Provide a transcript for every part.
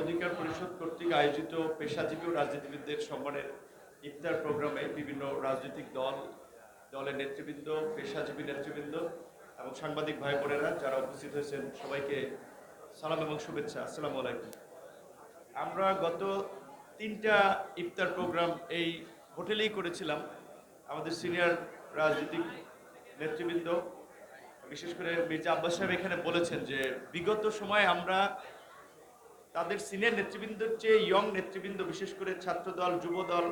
অধিকার পরিষদ কর্তৃক আয়োজিত পেশাজীবী ও রাজনীতিবিদদের সম্মানের ইফতার প্রোগ্রামে বিভিন্ন রাজনৈতিক দল, দলের নেতৃবৃন্দ, পেশাজীবী নেতৃবৃন্দ এবং সাংবাদিক ভাই বোনেরা যারা উপস্থিত হয়েছেন, সবাইকে সালাম এবং শুভেচ্ছা। আসসালামু আলাইকুম। আমরা গত তিনটা ইফতার প্রোগ্রাম এই হোটেলেই করেছিলাম। আমাদের সিনিয়র রাজনৈতিক নেতৃবৃন্দ, বিশেষ করে মির্জা আব্বাস সাহেব এখানে বলেছেন যে বিগত সময়ে আমরা তাদের সিনিয়র নেতৃবৃন্দের চেয়ে ইয়ং নেতৃবৃন্দ, বিশেষ করে ছাত্রদল, যুবদল,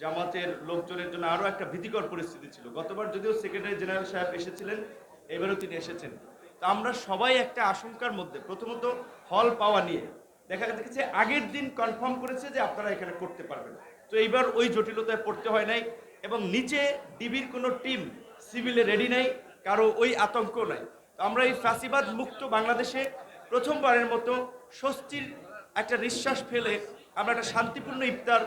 জামাতের লোকজনের জন্য আরও একটা ভীতিকর পরিস্থিতি ছিল। গতবার যদিও সেক্রেটারি জেনারেল সাহেব এসেছিলেন, এবারও তিনি এসেছেন। তো আমরা সবাই একটা আশঙ্কার মধ্যে, প্রথমত হল পাওয়া নিয়ে। দেখা গেছে আগের দিন কনফার্ম করেছে যে আপনারা এখানে করতে পারবেন। তো এইবার ওই জটিলতায় পড়তে হয় নাই এবং নিচে ডিবির কোনো টিম সিভিলে রেডি নাই, কারও ওই আতঙ্ক নাই। তো আমরা এই ফ্যাসিবাদ মুক্ত বাংলাদেশে প্রথমবারের মতো স্বস্তির একটা নিঃশ্বাস ফেলে আমরা একটা শান্তিপূর্ণ ইফতার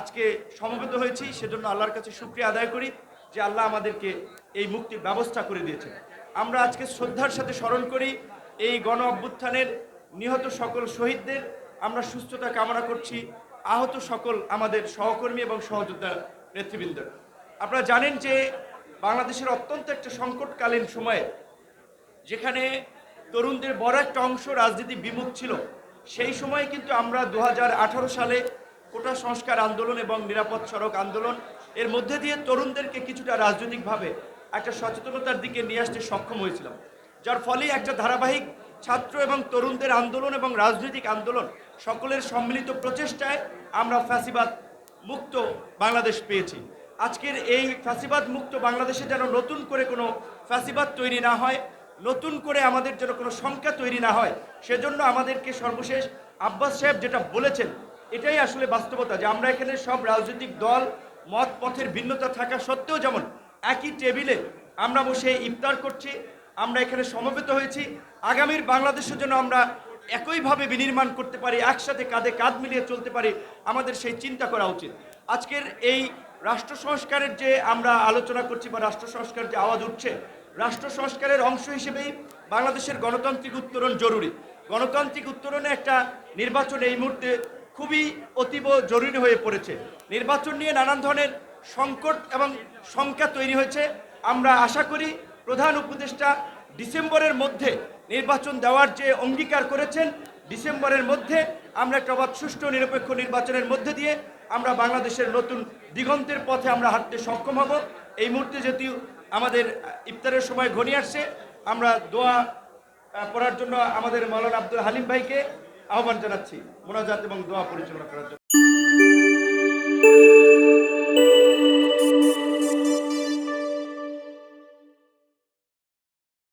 আজকে সমবেত হয়েছি। সেজন্য আল্লাহর কাছে শুক্রিয়া আদায় করি যে আল্লাহ আমাদেরকে এই মুক্তির ব্যবস্থা করে দিয়েছে আমরা আজকে শ্রদ্ধার সাথে স্মরণ করি এই গণ অভ্যুত্থানের নিহত সকল শহীদদের। আমরা সুস্থতা কামনা করছি আহত সকল আমাদের সহকর্মী এবং সহযোদ্ধা নেতৃবৃন্দ আপনারা জানেন যে বাংলাদেশের অত্যন্ত একটা সংকটকালীন সময়ে যেখানে তরুণদের বড় একটা অংশ রাজনীতি বিমুখ ছিল। সেই সময় কিন্তু আমরা দু হাজার আঠারো সালে কোটা সংস্কার আন্দোলন এবং নিরাপদ সড়ক আন্দোলন, এর মধ্যে দিয়ে তরুণদেরকে কিছুটা রাজনৈতিকভাবে একটা সচেতনতার দিকে নিয়ে আসতে সক্ষম হয়েছিলাম। যার ফলে একটা ধারাবাহিক ছাত্র এবং তরুণদের আন্দোলন এবং রাজনৈতিক আন্দোলন সকলের সম্মিলিত প্রচেষ্টায় আমরা ফ্যাসিবাদ মুক্ত বাংলাদেশ পেয়েছি। আজকের এই ফ্যাসিবাদ মুক্ত বাংলাদেশে যেন নতুন করে কোনো ফ্যাসিবাদ তৈরি না হয় নতুন করে আমাদের যেন কোনো সংখ্যা তৈরি না হয়, সেজন্য আমাদেরকে সর্বশেষ আব্বাস সাহেব যেটা বলেছেন, এটাই আসলে বাস্তবতা যে আমরা এখানে সব রাজনৈতিক দল, মত পথের ভিন্নতা থাকা সত্ত্বেও যেমন একই টেবিলে আমরা বসে ইফতার করছি, আমরা এখানে সমবেত হয়েছি, আগামীর বাংলাদেশের জন্য আমরা একইভাবে বিনির্মাণ করতে পারি, একসাথে কাঁধে কাঁধ মিলিয়ে চলতে পারি, আমাদের সেই চিন্তা করা উচিত। আজকের এই রাষ্ট্র সংস্কারের যে আমরা আলোচনা করছি বা রাষ্ট্র সংস্কার যে আওয়াজ উঠছে রাষ্ট্র সংস্কারের অংশ হিসেবেই বাংলাদেশের গণতান্ত্রিক উত্তরণ জরুরি। গণতান্ত্রিক উত্তরণে একটা নির্বাচন এই মুহূর্তে খুবই অতীব জরুরি হয়ে পড়েছে। নির্বাচন নিয়ে নানান ধরনের সংকট এবং শঙ্কা তৈরি হয়েছে। আমরা আশা করি প্রধান উপদেষ্টা ডিসেম্বরের মধ্যে নির্বাচন দেওয়ার যে অঙ্গীকার করেছেন, ডিসেম্বরের মধ্যে আমরা একটা অবাধ, সুষ্ঠু, নিরপেক্ষ নির্বাচনের মধ্যে দিয়ে আমরা বাংলাদেশের নতুন দিগন্তের পথে আমরা হাঁটতে সক্ষম হব। এই মুহূর্তে যদিও আমাদের ইফতারের সময় ঘনিয়ে আসছে। আমরা দোয়া পড়ার জন্য আমাদের মৌলানা আব্দুল হালিম ভাইকে আহ্বান জানাচ্ছি। মোনাজাত এবং দোয়া পরিচালনা করার জন্য।